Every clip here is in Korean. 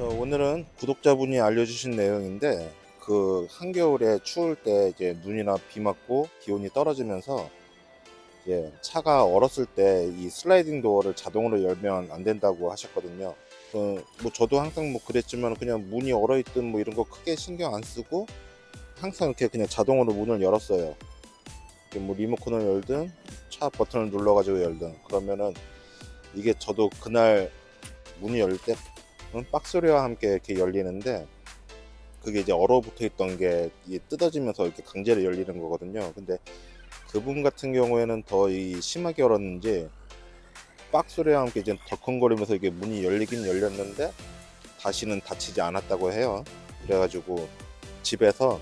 저 오늘은 구독자분이 알려주신 내용인데 그 한겨울에 추울 때 이제 눈이나 비 맞고 기온이 떨어지면서 이제 차가 얼었을 때 이 슬라이딩 도어를 자동으로 열면 안 된다고 하셨거든요. 그뭐 저도 항상 뭐 그랬지만 그냥 문이 얼어 있든 뭐 이런 거 크게 신경 안 쓰고 항상 이렇게 그냥 자동으로 문을 열었어요. 뭐 리모컨을 열든 차 버튼을 눌러가지고 열든 그러면은 이게 저도 그날 문이 열릴 때 음, 빡소리와 함께 이렇게 열리는데 그게 이제 얼어붙어 있던 게 뜯어지면서 이렇게 강제로 열리는 거거든요. 근데 그분 같은 경우에는 더 이 심하게 얼었는지 빡소리와 함께 이제 덜컹거리면서 이게 문이 열리긴 열렸는데 다시는 닫히지 않았다고 해요. 그래가지고 집에서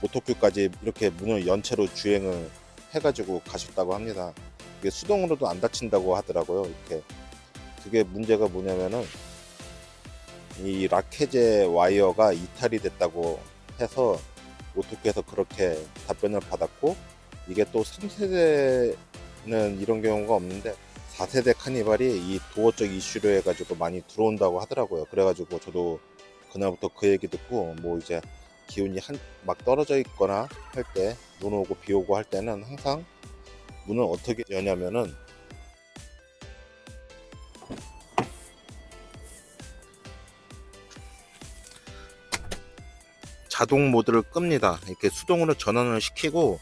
모토큐까지 이렇게 문을 연체로 주행을 해가지고 가셨다고 합니다. 이게 수동으로도 안 닫힌다고 하더라고요. 이렇게 그게 문제가 뭐냐면은 이 라켓의 와이어가 이탈이 됐다고 해서 오토큐에서 그렇게 답변을 받았고 이게 또 3세대는 이런 경우가 없는데 4세대 카니발이 이 도어 쪽 이슈로 해가지고 많이 들어온다고 하더라고요. 그래가지고 저도 그날부터 그 얘기 듣고 뭐 이제 기온이 한 막 떨어져 있거나 할 때 눈 오고 비 오고 할 때는 항상 문을 어떻게 여냐면은 자동 모드를 끕니다. 이렇게 수동으로 전원을 시키고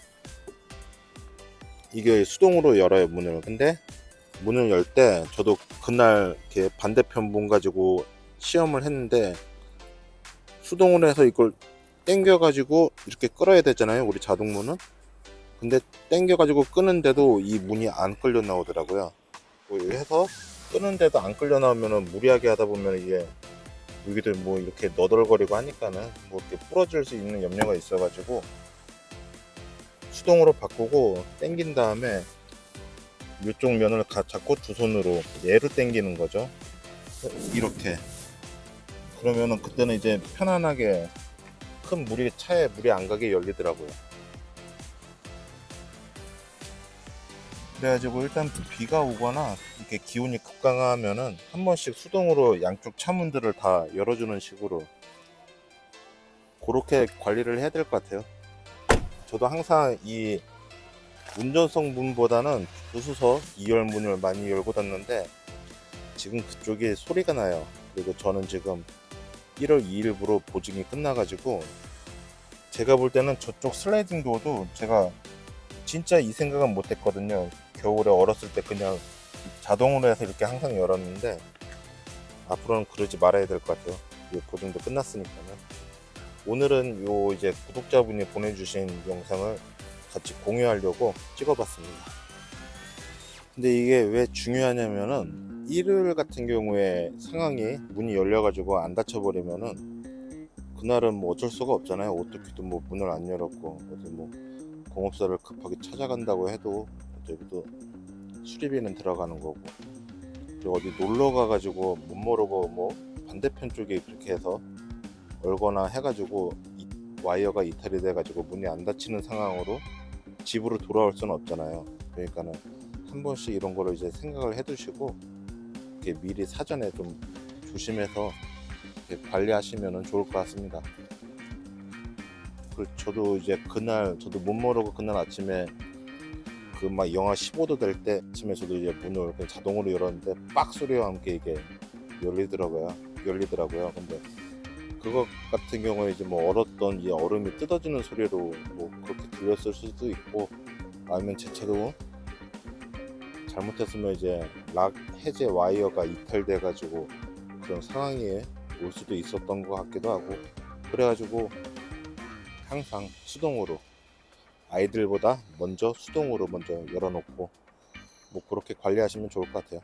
이게 수동으로 열어요 문을. 근데 문을 열 때 저도 그날 이렇게 반대편 문 가지고 시험을 했는데 수동으로 해서 이걸 당겨 가지고 이렇게 끌어야 되잖아요 우리 자동문은 근데 당겨 가지고 끄는데도 이 문이 안 끌려 나오더라고요 뭐 해서 끄는데도 안 끌려 나오면은 무리하게 하다 보면 이게 여기도 뭐 이렇게 너덜거리고 하니까는 뭐 이렇게 부러질 수 있는 염려가 있어가지고 수동으로 바꾸고 당긴 다음에 이쪽 면을 가- 잡고 두 손으로 얘로 당기는 거죠. 이렇게. 그러면은 그때는 이제 편안하게 큰 물이 차에 물이 안 가게 열리더라고요. 그래가지고 일단 비가 오거나 이렇게 기온이 급강하면은 한 번씩 수동으로 양쪽 차문들을 다 열어주는 식으로 그렇게 관리를 해야 될 것 같아요. 저도 항상 이 운전석 문보다는 부수서 2열 문을 많이 열고 닫는데 지금 그쪽이 소리가 나요. 그리고 저는 지금 1월 2일부로 보증이 끝나가지고 제가 볼 때는 저쪽 슬라이딩 도어도 제가 진짜 이 생각은 못 했거든요. 겨울에 얼었을 때 그냥 자동으로 해서 이렇게 항상 열었는데 앞으로는 그러지 말아야 될 것 같아요. 이 보증도 끝났으니까는. 오늘은 요 이제 구독자분이 보내주신 영상을 같이 공유하려고 찍어봤습니다. 근데 이게 왜 중요하냐면은 일요일 같은 경우에 상황이 문이 열려가지고 안 닫혀버리면은 그날은 뭐 어쩔 수가 없잖아요. 오토키도 뭐 문을 안 열었고 어디 뭐 공업사를 급하게 찾아간다고 해도 어차피 또 수리비는 들어가는 거고 그리고 어디 놀러 가가지고 못 모르고 뭐 반대편 쪽에 그렇게 해서 얼거나 해가지고 이 와이어가 이탈이 돼가지고 문이 안 닫히는 상황으로 집으로 돌아올 수는 없잖아요. 그러니까는 한 번씩 이런 거를 이제 생각을 해두시고 이렇게 미리 사전에 좀 조심해서 관리하시면 좋을 것 같습니다. 그 저도 이제 그날 저도 못 모르고 그날 아침에 그막 영하 15도 될때 아침에 저도 이제 문을 그냥 자동으로 열었는데 빡 소리와 함께 이게 열리더라고요. 열리더라고요. 근데 그거 같은 경우에 이제 뭐 얼었던 이 얼음이 뜯어지는 소리로 뭐 그렇게 들렸을 수도 있고 아니면 제 차도 잘못했으면 이제 락 해제 와이어가 이탈돼 가지고 그런 상황이 올 수도 있었던 것 같기도 하고 그래가지고 항상 수동으로 아이들보다 먼저 수동으로 먼저 열어놓고 뭐 그렇게 관리하시면 좋을 것 같아요.